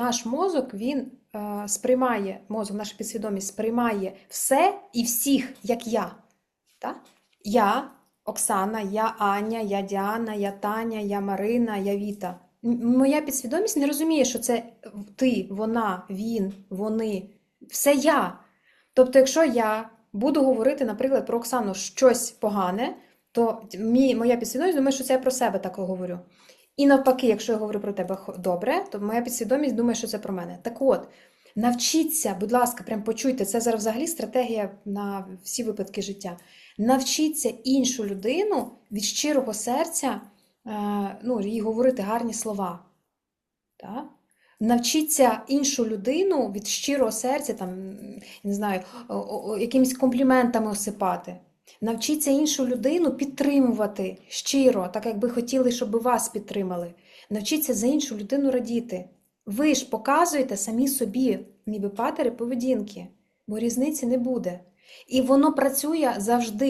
Наш мозок він е, сприймає, мозок, наша підсвідомість сприймає все і всіх, як я. Так? Я, Оксана, я Аня, я Діана, я Таня, я Марина, я Віта. Моя підсвідомість не розуміє, що це ти, вона, він, вони. Все я. Тобто, якщо я буду говорити, наприклад, про Оксану щось погане, то мій, моя підсвідомість думає, що це я про себе так говорю. І навпаки, якщо я говорю про тебе добре, то моя підсвідомість думає, що це про мене. Так от, навчіться, будь ласка, прям почуйте, це зараз взагалі стратегія на всі випадки життя. Навчіться іншу людину від щирого серця е, ну, їй говорити гарні слова. Так? Навчіться іншу людину від щирого серця, там, не знаю, якимись компліментами осипати. Навчіться іншу людину підтримувати щиро, так як би хотіли, щоб вас підтримали. Навчіться за іншу людину радіти. Ви ж показуєте самі собі, ніби патери поведінки, бо різниці не буде. І воно працює завжди.